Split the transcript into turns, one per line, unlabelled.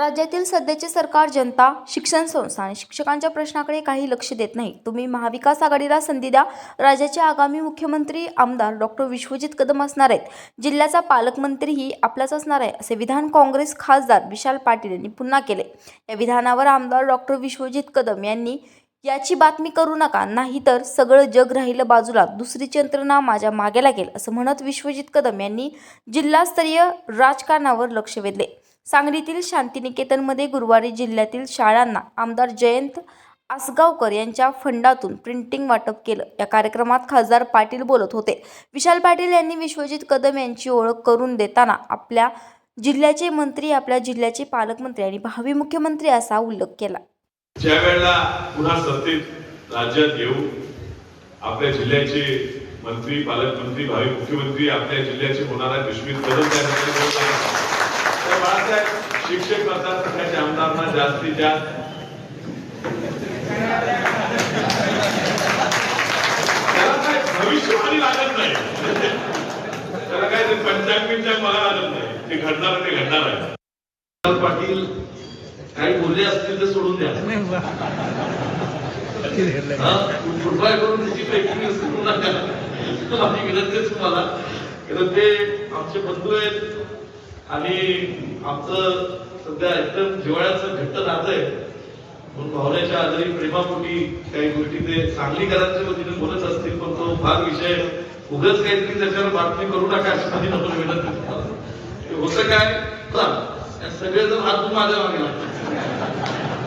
राज्यातील सध्याचे सरकार जनता शिक्षण संस्था आणि शिक्षकांच्या प्रश्नाकडे काही लक्ष देत नाही. तुम्ही महाविकास आघाडीला संधी द्या. राज्याचे आगामी मुख्यमंत्री आमदार डॉक्टर विश्वजित कदम असणार आहेत. जिल्ह्याचा पालकमंत्रीही आपलाच असणार आहे असे विधान काँग्रेस खासदार विशाल पाटील यांनी पुन्हा केले. या विधानावर आमदार डॉक्टर विश्वजित कदम यांनी याची बातमी करू नका नाहीतर सगळं जग राहिलं बाजूला. दुसरी यंत्रणा माझ्या मागे लागेल असं म्हणत विश्वजित कदम यांनी जिल्हास्तरीय राजकारणावर लक्ष वेधले. सांगलीतील शांतिनिकेतनमध्ये गुरुवारी जिल्ह्यातील शाळांना आमदार जयंत आसगावकर यांच्या फंडातून प्रिंटिंग वाटप केलं. या कार्यक्रमात खासदार पाटील बोलत होते. विशाल पाटील यांनी विश्वजित कदम यांची ओळख करून देताना आपल्या जिल्ह्याचे मंत्री आपल्या जिल्ह्याचे पालकमंत्री आणि भावी मुख्यमंत्री असा उल्लेख केला.
ज्या वेळेला पुन्हा सत्तेत राज्यात येऊ आपल्या जिल्ह्याचे मंत्री पालकमंत्री भावी मुख्यमंत्री आपल्या जिल्ह्याचे होणार आहे विश्वजित कदम त्या ठिकाणी होत आहे. तर बाळासाहेब शिक्षक मतदारसंघाच्या आमदारांना जास्तीत जास्त. त्याला काय भविष्यवाणी लागत नाही. त्याला काय ते पंचांग पिंचांग मला लागत नाही. ते घडणार ते घडणार आहे.
पाटील काही बोलले असतील तर सोडून द्या. हा? फुटबॉल करून त्याची ट्रेकिंग करू नका माझी विनंती तुम्हाला. कारण ते आमचे बंधू आहेत. आणि आमचं सध्या एकदम जिव्हाळ्याचं घट्ट नातं आहे. म्हणून भावनेच्या आजारी प्रेमापोटी काही गोष्टी ते सांगलीकरांच्या वतीने बोलत असतील पण तो फार विषय उगच काहीतरी त्याच्यावर बातमी करू नका अशी माझी नम्र विनंती होतं काय? सगळे जण सगळेजण माझ्या मागे लागतात.